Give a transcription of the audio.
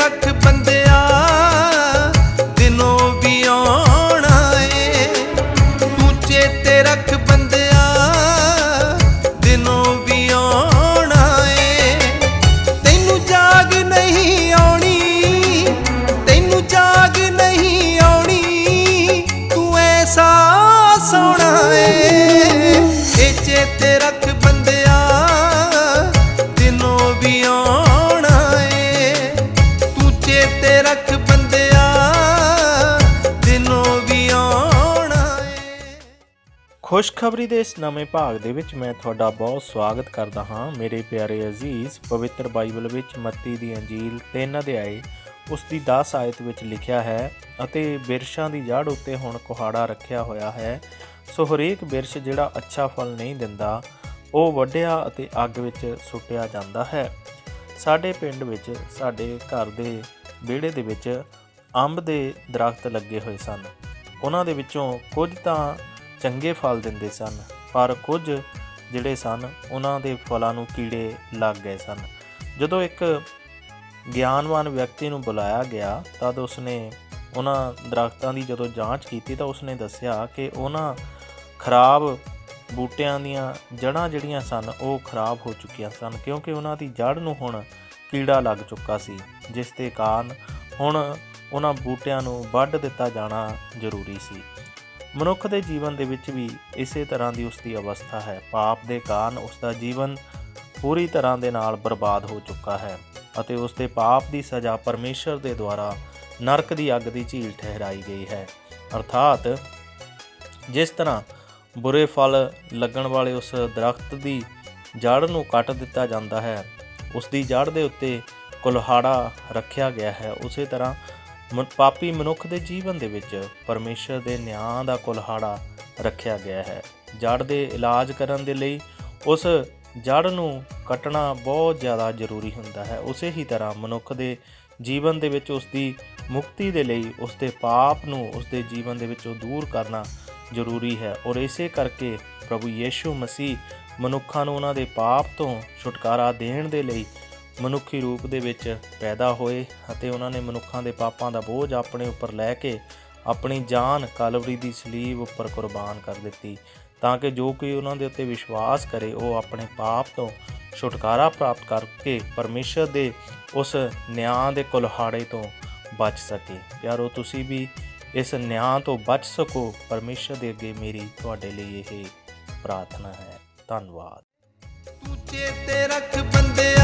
ਰੱਖ ਬੰਦਿਆ। ਖੁਸ਼ਖਬਰੀ ਦੇ ਇਸ ਨਵੇਂ ਭਾਗ ਦੇ ਵਿੱਚ ਮੈਂ ਤੁਹਾਡਾ ਬਹੁਤ ਸਵਾਗਤ ਕਰਦਾ ਹਾਂ। ਮੇਰੇ ਪਿਆਰੇ ਅਜ਼ੀਜ਼, ਪਵਿੱਤਰ ਬਾਈਬਲ ਵਿੱਚ ਮੱਤੀ ਦੀ ਅੰਜੀਲ 3 ਅਧਿਆਏ ਉਸ ਦੀ 10 ਆਇਤ ਵਿੱਚ ਲਿਖਿਆ ਹੈ, ਅਤੇ ਬਿਰਸ਼ਾਂ ਦੀ ਜੜ ਉੱਤੇ ਹੁਣ ਕੁਹਾੜਾ ਰੱਖਿਆ ਹੋਇਆ ਹੈ। ਸੋ ਹਰੇਕ ਬਿਰਸ਼ ਜਿਹੜਾ ਅੱਛਾ ਫਲ ਨਹੀਂ ਦਿੰਦਾ, ਉਹ ਵੱਢਿਆ ਅਤੇ ਅੱਗ ਵਿੱਚ ਸੁੱਟਿਆ ਜਾਂਦਾ ਹੈ। ਸਾਡੇ ਪਿੰਡ ਵਿੱਚ, ਸਾਡੇ ਘਰ ਦੇ ਵਿਹੜੇ ਦੇ ਵਿੱਚ ਅੰਬ ਦੇ ਦਰਖਤ ਲੱਗੇ ਹੋਏ ਸਨ। ਉਹਨਾਂ ਦੇ ਵਿੱਚੋਂ ਕੁਝ ਤਾਂ ਚੰਗੇ ਫਲ ਦਿੰਦੇ ਸਨ, ਪਰ ਕੁਝ ਜਿਹੜੇ ਸਨ, ਉਹਨਾਂ ਦੇ ਫਲਾਂ ਨੂੰ ਕੀੜੇ ਲੱਗ ਗਏ ਸਨ। ਜਦੋਂ ਇੱਕ ਗਿਆਨਵਾਨ ਵਿਅਕਤੀ ਨੂੰ ਬੁਲਾਇਆ ਗਿਆ, ਤਦ ਉਸਨੇ ਉਹਨਾਂ ਦਰਖਤਾਂ ਦੀ ਜਦੋਂ ਜਾਂਚ ਕੀਤੀ, ਤਾਂ ਉਸਨੇ ਦੱਸਿਆ ਕਿ ਉਹਨਾਂ ਖਰਾਬ ਬੂਟਿਆਂ ਦੀਆਂ ਜੜ੍ਹਾਂ ਜਿਹੜੀਆਂ ਸਨ, ਉਹ ਖਰਾਬ ਹੋ ਚੁੱਕੀਆਂ ਸਨ, ਕਿਉਂਕਿ ਉਹਨਾਂ ਦੀ ਜੜ ਨੂੰ ਹੁਣ ਕੀੜਾ ਲੱਗ ਚੁੱਕਾ ਸੀ, ਜਿਸ ਦੇ ਕਾਰਨ ਹੁਣ ਉਹਨਾਂ ਬੂਟਿਆਂ ਨੂੰ ਵੱਢ ਦਿੱਤਾ ਜਾਣਾ ਜ਼ਰੂਰੀ ਸੀ। ਮਨੁੱਖ ਦੇ ਜੀਵਨ ਦੇ ਵਿੱਚ ਵੀ ਇਸੇ ਤਰ੍ਹਾਂ ਦੀ ਉਸ ਦੀ ਅਵਸਥਾ ਹੈ। ਪਾਪ ਦੇ ਕਾਰਨ ਉਸ ਦਾ ਜੀਵਨ ਪੂਰੀ ਤਰ੍ਹਾਂ ਦੇ ਨਾਲ ਬਰਬਾਦ ਹੋ ਚੁੱਕਾ ਹੈ ਅਤੇ ਉਸ ਦੇ ਪਾਪ ਦੀ ਸਜ਼ਾ ਪਰਮੇਸ਼ਰ ਦੇ ਦੁਆਰਾ ਨਰਕ ਦੀ ਅੱਗ ਦੀ ਝੀਲ ਠਹਿਰਾਈ ਗਈ ਹੈ। ਅਰਥਾਤ ਜਿਸ ਤਰ੍ਹਾਂ ਬੁਰੇ ਫਲ ਲੱਗਣ ਵਾਲੇ ਉਸ ਦਰਖਤ ਦੀ ਜੜ ਨੂੰ ਕੱਟ ਦਿੱਤਾ ਜਾਂਦਾ ਹੈ ਉਸ ਦੀ ਜੜ ਦੇ ਉੱਤੇ ਕੁਲਹਾੜਾ ਰੱਖਿਆ ਗਿਆ ਹੈ, ਉਸੇ ਤਰ੍ਹਾਂ ਪਾਪੀ ਮਨੁੱਖ ਦੇ ਜੀਵਨ ਦੇ ਵਿੱਚ ਪਰਮੇਸ਼ਰ ਦੇ ਨਿਆਂ ਦਾ ਕੁਲਹਾੜਾ ਰੱਖਿਆ ਗਿਆ ਹੈ। ਜੜ ਦੇ ਇਲਾਜ ਕਰਨ ਦੇ ਲਈ ਉਸ ਜੜ ਨੂੰ ਕੱਟਣਾ ਬਹੁਤ ਜ਼ਿਆਦਾ ਜ਼ਰੂਰੀ ਹੁੰਦਾ ਹੈ। ਉਸੇ ਹੀ ਤਰ੍ਹਾਂ ਮਨੁੱਖ ਦੇ ਜੀਵਨ ਦੇ ਵਿੱਚ ਉਸ ਦੀ ਮੁਕਤੀ ਦੇ ਲਈ ਉਸ ਦੇ ਪਾਪ ਨੂੰ ਉਸ ਦੇ ਜੀਵਨ ਦੇ ਵਿੱਚੋਂ ਦੂਰ ਕਰਨਾ ਜ਼ਰੂਰੀ ਹੈ ਔਰ ਇਸੇ ਕਰਕੇ ਪ੍ਰਭੂ ਯੀਸ਼ੂ ਮਸੀਹ ਮਨੁੱਖਾਂ ਨੂੰ ਉਹਨਾਂ ਦੇ ਪਾਪ ਤੋਂ ਛੁਟਕਾਰਾ ਦੇਣ ਦੇ ਲਈ ਮਨੁੱਖੀ ਰੂਪ ਦੇ ਵਿੱਚ ਪੈਦਾ ਹੋਏ ਅਤੇ ਉਹਨਾਂ ਨੇ ਮਨੁੱਖਾਂ ਦੇ ਪਾਪਾਂ ਦਾ ਬੋਝ ਆਪਣੇ ਉੱਪਰ ਲੈ ਕੇ ਆਪਣੀ ਜਾਨ ਕਾਲਵਰੀ ਦੀ ਸਲੀਬ ਉੱਪਰ ਕੁਰਬਾਨ ਕਰ ਦਿੱਤੀ, ਤਾਂ ਕਿ ਜੋ ਕੋਈ ਉਹਨਾਂ ਦੇ ਉੱਤੇ ਵਿਸ਼ਵਾਸ ਕਰੇ, ਉਹ ਆਪਣੇ ਪਾਪ ਤੋਂ ਛੁਟਕਾਰਾ ਪ੍ਰਾਪਤ ਕਰਕੇ ਪਰਮੇਸ਼ਰ ਦੇ ਉਸ ਨਿਆਂ ਦੇ ਕੁਲਹਾੜੇ ਤੋਂ ਬਚ ਸਕੇ। ਪਿਆਰੋ, ਤੁਸੀਂ ਵੀ ਇਸ ਨਿਆਂ ਤੋਂ ਬਚ ਸਕੋ। ਪਰਮੇਸ਼ਰ ਦੇ ਅੱਗੇ ਮੇਰੀ ਤੁਹਾਡੇ ਲਈ ਇਹ ਪ੍ਰਾਰਥਨਾ ਹੈ। ਧੰਨਵਾਦ। ਤੂੰ ਚੇਤੇ ਰੱਖ ਬੰਦਿਆ